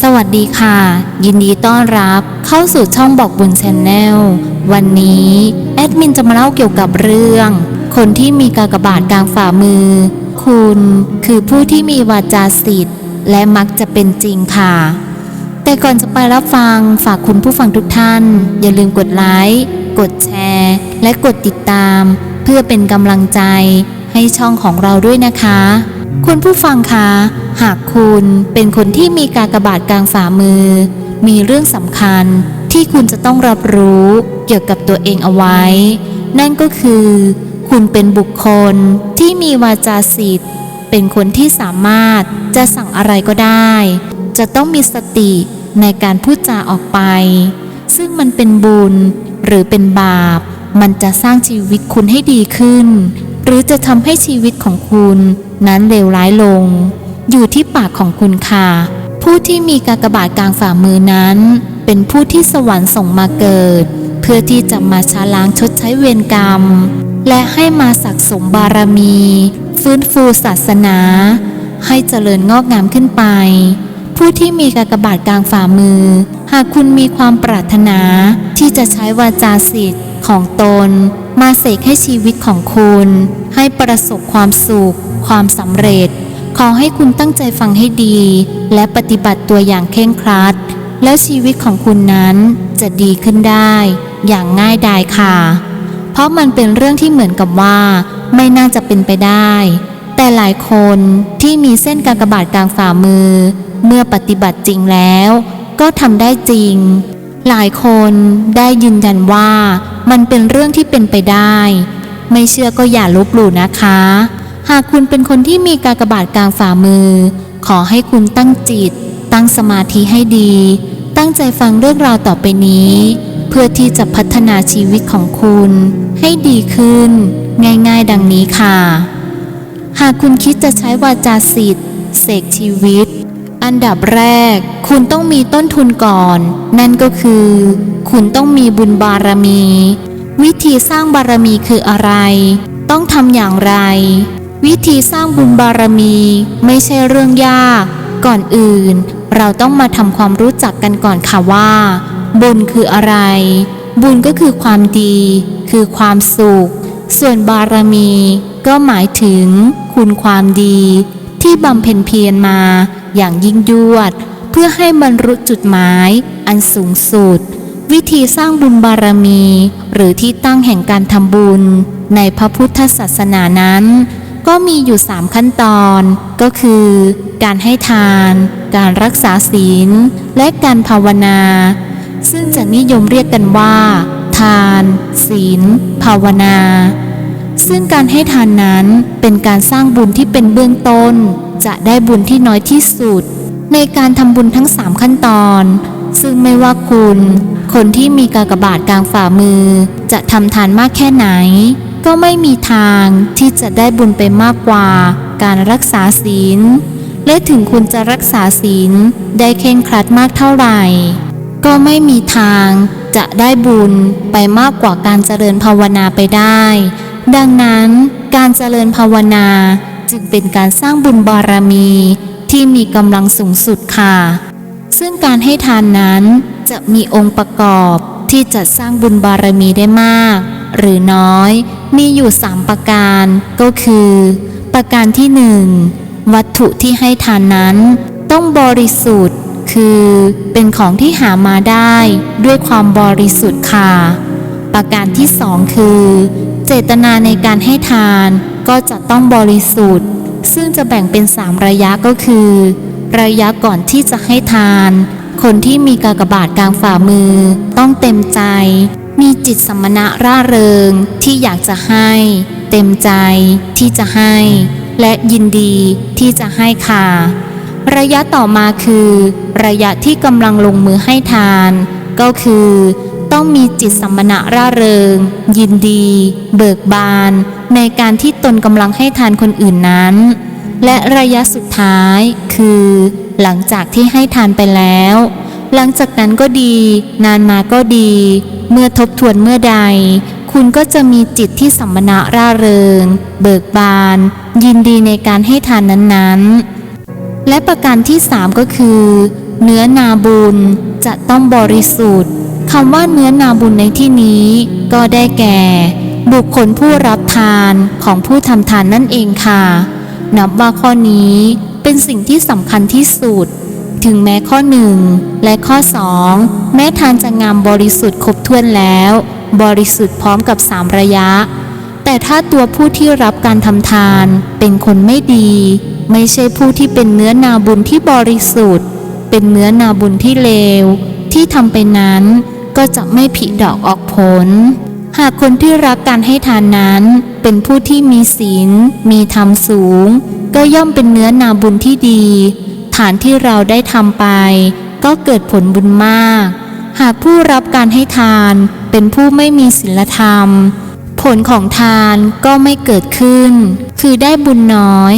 สวัสดีค่ะ ยินดีต้อนรับเข้าสู่ช่องบอกบุญชนแนลวันนี้แอดมินจะมาเล่าเกี่ยวกับเรื่อง คนที่มีกากบาทกลางฝ่ามือ คุณคือผู้ที่มีวาจาสิทธิ์ และมักจะเป็นจริงค่ะ แต่ก่อนจะไปรับฟังฝากคุณผู้ฟังทุกท่าน อย่าลืมกดไลค์กดแชร์ และกดติดตาม เพื่อเป็นกำลังใจให้ช่องของเราด้วยนะคะ คุณผู้ฟังคะหากคุณเป็นคนที่มีกากบาทกลางฝ่ามือ มีเรื่องสำคัญที่คุณจะต้องรับรู้เกี่ยวกับตัวเองเอาไว้ นั่นก็คือ คุณเป็นบุคคลที่มีวาจาสิทธิ์ เป็นคนที่สามารถจะสั่งอะไรก็ได้ จะต้องมีสติในการพูดจาออกไป ซึ่งมันเป็นบุญหรือเป็นบาป มันจะสร้างชีวิตคุณให้ดีขึ้น หรือจะทำให้ชีวิตของคุณนั้นเลวร้ายลง อยู่ที่ปากของคุณค่ะ ผู้ที่มีกากบาทกลางฝ่ามือนั้น เป็นผู้ที่สวรรค์ส่งมาเกิด เพื่อที่จะมาชาล้างชดใช้เวรกรรม และให้มาสักสมบารมี ฟื้นฟูศาสนา ให้เจริญงอกงามขึ้นไป ผู้ที่มีกากบาทกลางฝ่ามือ หากคุณมีความปรารถนาที่จะใช้วาจาสิทธิ์ของตน มาเสกให้ชีวิตของคุณ ให้ประสบความสุข ความสำเร็จ ขอให้คุณตั้งใจฟังให้ดี และปฏิบัติตัวอย่างเคร่งครัด แล้วชีวิตของคุณนั้นจะดีขึ้นได้ อย่างง่ายดายค่ะ เพราะมันเป็นเรื่องที่เหมือนกับว่า ไม่น่าจะเป็นไปได้ แต่หลายคนที่มีเส้นกากบาทกลางฝ่ามือ เมื่อปฏิบัติจริงแล้ว ก็ทำได้จริง หลายคนได้ยืนยันว่า มันเป็นเรื่องที่เป็นไปได้ ไม่เชื่อก็อย่าลบหลู่นะคะ หากคุณเป็นคนที่มีกากบาทกลางฝ่ามือ ขอให้คุณตั้งจิต ตั้งสมาธิให้ดี ตั้งใจฟังเรื่องราวต่อไปนี้ เพื่อที่จะพัฒนาชีวิตของคุณ ให้ดีขึ้น ง่ายๆ ดังนี้ค่ะ หากคุณคิดจะใช้วาจาสิทธิ์เสกชีวิต อันดับแรก คุณต้องมีต้นทุนก่อน นั่นก็คือ คุณต้องมีบุญบารมี วิธีสร้างบารมีคืออะไร ต้องทำอย่างไร วิธีสร้างบุญบารมีไม่ใช่เรื่องยาก ก่อนอื่น เราต้องมาทำความรู้จักกันก่อนค่ะว่า บุญคืออะไร บุญก็คือความดี คือความสุข ส่วนบารมีก็หมายถึง คุณความดี ที่บำเพ็ญเพียรมา อย่างยิ่งยวด เพื่อให้บรรลุจุดหมาย อันสูงสุด วิธีสร้างบุญบารมี หรือที่ตั้งแห่งการทำบุญ ในพระพุทธศาสนานั้น ก็มีอยู่สามขั้นตอน ก็คือ การให้ทาน การรักษาศีล และการภาวนา ซึ่งจะนิยมเรียกกันว่า ทาน ศีล ภาวนา ซึ่งการให้ทานนั้นเป็นการสร้างบุญที่เป็นเบื้องต้น จะได้บุญที่น้อยที่สุด ในการทำบุญทั้ง 3 ขั้นตอน ซึ่งไม่ว่าคุณ คนที่มีกากบาทกลางฝ่ามือ จะทำทานมากแค่ไหน ก็ไม่มีทางที่จะได้บุญไปมากกว่าการรักษาศีล และถึงคุณจะรักษาศีลได้เคร่งครัดมากเท่าไหร่ ก็ไม่มีทางจะได้บุญไปมากกว่าการเจริญภาวนาไปได้ ดังนั้นการเจริญภาวนาจึงเป็นการสร้างบุญบารมีที่มีกำลังสูงสุดค่ะ ซึ่งการให้ทานนั้นจะมีองค์ประกอบ ที่จะสร้างบุญบารมีได้มาก หรือน้อยมีอยู่สามประการก็คือ ประการที่หนึ่งวัตถุที่ให้ทานนั้น ต้องบริสุทธิ์ คือเป็นของที่หามาได้ด้วยความบริสุทธิ์ค่ะ ประการที่สองคือ เจตนาในการให้ทานก็จะต้องบริสุทธิ์ ซึ่งจะแบ่งเป็นสามระยะก็คือ ระยะก่อนที่จะให้ทาน คนที่มีกากบาทกลางฝ่ามือ ต้องเต็มใจ มีจิตสมณะร่าเริงที่อยากจะให้ เต็มใจที่จะให้ และยินดีที่จะให้ค่ะ ระยะต่อมาคือ ระยะที่กำลังลงมือให้ทาน ก็คือ ต้องมีจิตสัมมณะร่าเริง ยินดี เบิกบาน ในการที่ตนกำลังให้ทานคนอื่นนั้น และระยะสุดท้ายคือ หลังจากที่ให้ทานไปแล้ว หลังจากนั้นก็ดี นานมาก็ดี เมื่อทบทวนเมื่อใด คุณก็จะมีจิตที่สัมมณะร่าเริง เบิกบาน ยินดีในการให้ทานนั้นๆ และประการที่3ก็คือ เนื้อนาบุญจะต้องบริสุทธิ์คำว่าเนื้อนาบุญในที่นี้ก็ได้แก่ บุคคลผู้รับทานของผู้ทำทานนั่นเองค่ะ นับว่าข้อนี้เป็นสิ่งที่สำคัญที่สุด ถึงแม้ข้อหนึ่งและข้อสองแม้ทานจะงามบริสุทธิ์ครบถ้วนแล้ว บริสุทธิ์พร้อมกับสามระยะ แต่ถ้าตัวผู้ที่รับการทำทานเป็นคนไม่ดี ไม่ใช่ผู้ที่เป็นเนื้อนาบุญที่บริสุทธิ์ เป็นเนื้อนาบุญที่เลว ที่ทำไปนั้นก็จะไม่ผลิดอกออกผล หากคนที่รักการให้ทานนั้นเป็นผู้ที่มีศีล มีธรรมสูง ก็ย่อมเป็นเนื้อนาบุญที่ดี ฐานที่เราได้ทำไป ก็เกิดผลบุญมาก หากผู้รับการให้ทานเป็นผู้ไม่มีศีลธรรม ผลของทานก็ไม่เกิดขึ้น คือได้บุญน้อย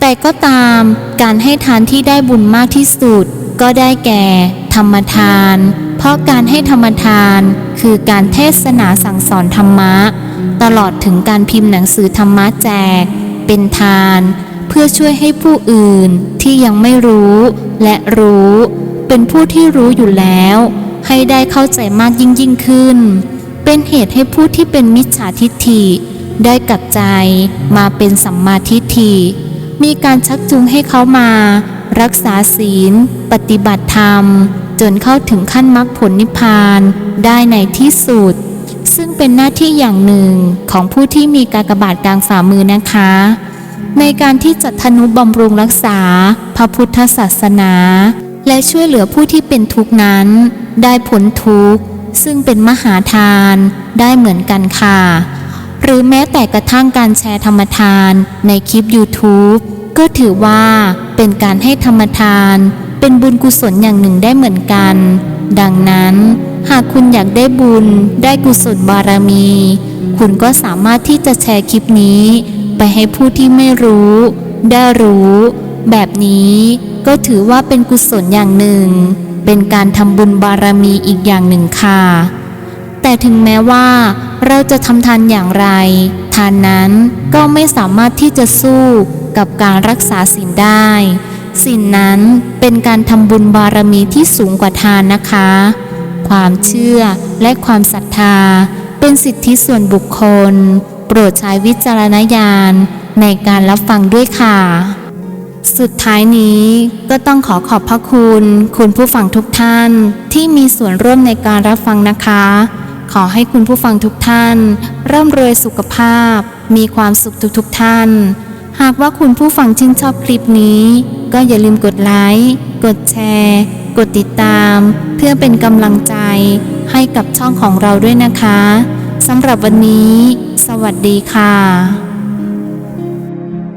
แต่ก็ตามการให้ทานที่ได้บุญมากที่สุด ก็ได้แก่ ธรรมทาน เพราะการให้ธรรมทานคือการเทศนาสั่งสอนธรรมะ ตลอดถึงการพิมพ์หนังสือธรรมะแจก เป็นทาน เพื่อช่วยให้ผู้อื่นที่ยังไม่รู้และรู้ เป็นผู้ที่รู้อยู่แล้ว ให้ได้เข้าใจมากยิ่งยิ่งขึ้น เป็นเหตุให้ผู้ที่เป็นมิจฉาทิฏฐิ ได้กลับใจมาเป็นสัมมาทิฏฐิ มีการชักจูงให้เขามา รักษาศีล ปฏิบัติธรรม จนเข้าถึงขั้นมรรคผลนิพพานได้ในที่สุด ซึ่งเป็นหน้าที่อย่างหนึ่งของผู้ที่มีกากบาทกลางฝ่ามือนะคะ ในการที่จะทนุบำรุงรักษา พระพุทธศาสนา และช่วยเหลือผู้ที่เป็นทุกข์นั้น ได้พ้นทุกข์ซึ่งเป็นมหาทานได้เหมือนกันค่ะ หรือแม้แต่กระทั่งการแชร์ธรรมทานในคลิป YouTube ก็ถือว่าเป็นการให้ธรรมทาน เป็นบุญกุศลอย่างหนึ่งได้เหมือนกัน ดังนั้น หากคุณอยากได้บุญได้กุศลบารมี คุณก็สามารถที่จะแชร์คลิปนี้ ไปให้ผู้ที่ไม่รู้ ได้รู้ แบบนี้ก็ถือว่าเป็นกุศลอย่างหนึ่ง เป็นการทำบุญบารมีอีกอย่างหนึ่งค่ะ แต่ถึงแม้ว่าเราจะทำทานอย่างไร ทานนั้นก็ไม่สามารถที่จะสู้กับการรักษาศีลได้ ศีลนนั้นเป็นการทำบุญบารมีที่สูงกว่าทานนะคะ ความเชื่อและความศรัทธา เป็นสิทธิส่วนบุคคล โปรดใช้วิจารณญาณในการรับฟังด้วยค่ะ สุดท้ายนี้ก็ต้องขอขอบพระคุณ คุณผู้ฟังทุกท่านที่มีส่วนร่วมในการรับฟังนะคะ ขอให้คุณผู้ฟังทุกท่าน ร่ำรวยสุขภาพ มีความสุขทุกๆทท่าน หากว่าคุณผู้ฟังชื่นชอบคลิปนี้ ก็อย่าลืมกดไลค์ กดแชร์ กดติดตาม เพื่อเป็นกำลังใจให้กับช่องของเราด้วยนะคะ สำหรับวันนี้ สวัสดีค่ะ